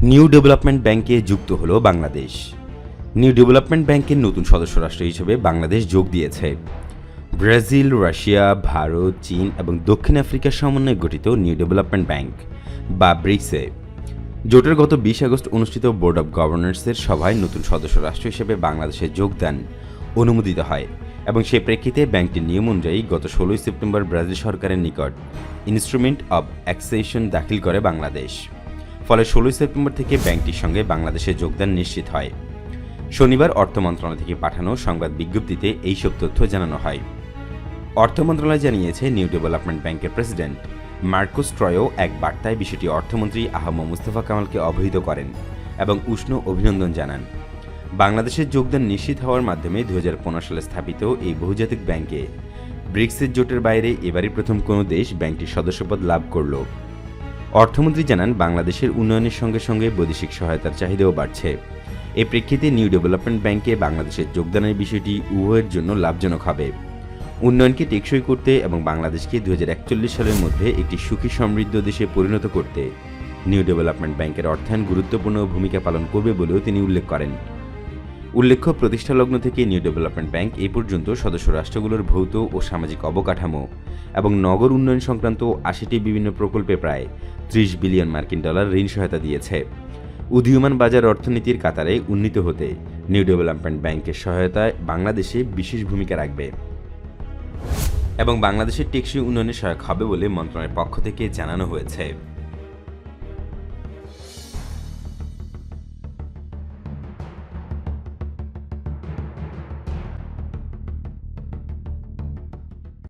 New development ব্যাংকে যুক্ত হল বাংলাদেশ। নিউ ডেভেলপমেন্ট ব্যাংকের নতুন সদস্য রাষ্ট্র হিসেবে বাংলাদেশ যোগ দিয়েছে। ব্রাজিল, রাশিয়া, ভারত, চীন এবং দক্ষিণ আফ্রিকার সমন্বয়ে গঠিত নিউ ডেভেলপমেন্ট ব্যাংক বা ব্রিক্সে। জোটের গত বিশ আগস্ট অনুষ্ঠিত বোর্ড অব গভর্নর্সের সভায় নতুন সদস্য রাষ্ট্র হিসেবে বাংলাদেশের যোগদান অনুমোদিত হয় এবং সে প্রেক্ষিতে ব্যাংকটির নিয়ম অনুযায়ী গত ষোলোই সেপ্টেম্বর ব্রাজিল সরকারের নিকট ইনস্ট্রুমেন্ট অব অ্যাক্সেশন দাখিল করে বাংলাদেশ। ফলে ষোলোই সেপ্টেম্বর থেকে ব্যাংকটির সঙ্গে বাংলাদেশের যোগদান নিশ্চিত হয়। শনিবার অর্থ মন্ত্রণালয় থেকে পাঠানো সংবাদ বিজ্ঞপ্তিতে এইসব তথ্য জানানো হয়। অর্থ মন্ত্রণালয় জানিয়েছে, নিউ ডেভেলপমেন্ট ব্যাংকের প্রেসিডেন্ট মার্কোস ট্রয়ও এক বার্তায় বিষয়টি অর্থমন্ত্রী আহম মুস্তফা কামালকে অবহিত করেন এবং উষ্ণ অভিনন্দন জানান। বাংলাদেশের যোগদান নিশ্চিত হওয়ার মাধ্যমে দু হাজার পনেরো সালে স্থাপিত এই বহুজাতিক ব্যাংকে ব্রিক্সের জোটের বাইরে এবারই প্রথম কোনো দেশ ব্যাংকটির সদস্যপদ লাভ করল। অর্থমন্ত্রী জানান, বাংলাদেশের উন্নয়নের সঙ্গে সঙ্গে বৈদেশিক সহায়তার চাহিদাও বাড়ছে। এ প্রেক্ষিতে নিউ ডেভেলপমেন্ট ব্যাংকে বাংলাদেশের যোগদানের বিষয়টি উভয়ের জন্য লাভজনক হবে। উন্নয়নকে টেকসই করতে এবং বাংলাদেশকে দু হাজার একচল্লিশ সালের মধ্যে একটি সুখী সমৃদ্ধ দেশে পরিণত করতে নিউ ডেভেলপমেন্ট ব্যাংকের অর্থায়ন গুরুত্বপূর্ণ ভূমিকা পালন করবে বলেও তিনি উল্লেখ করেন। উল্লেখ্য, প্রতিষ্ঠালগ্ন থেকে নিউ ডেভেলপমেন্ট ব্যাংক এ পর্যন্ত সদস্য রাষ্ট্রগুলোর ভৌত ও সামাজিক অবকাঠামো এবং নগর উন্নয়ন সংক্রান্ত আশিটি বিভিন্ন প্রকল্পে প্রায় ত্রিশ বিলিয়ন মার্কিন ডলার ঋণ সহায়তা দিয়েছে। উদীয়মান বাজার অর্থনীতির কাতারে উন্নীত হতে নিউ ডেভেলপমেন্ট ব্যাংকের সহায়তায় বাংলাদেশে বিশেষ ভূমিকা রাখবে এবং বাংলাদেশের টেকসই উন্নয়নে সহায়ক হবে বলে মন্ত্রণালয়ের পক্ষ থেকে জানানো হয়েছে।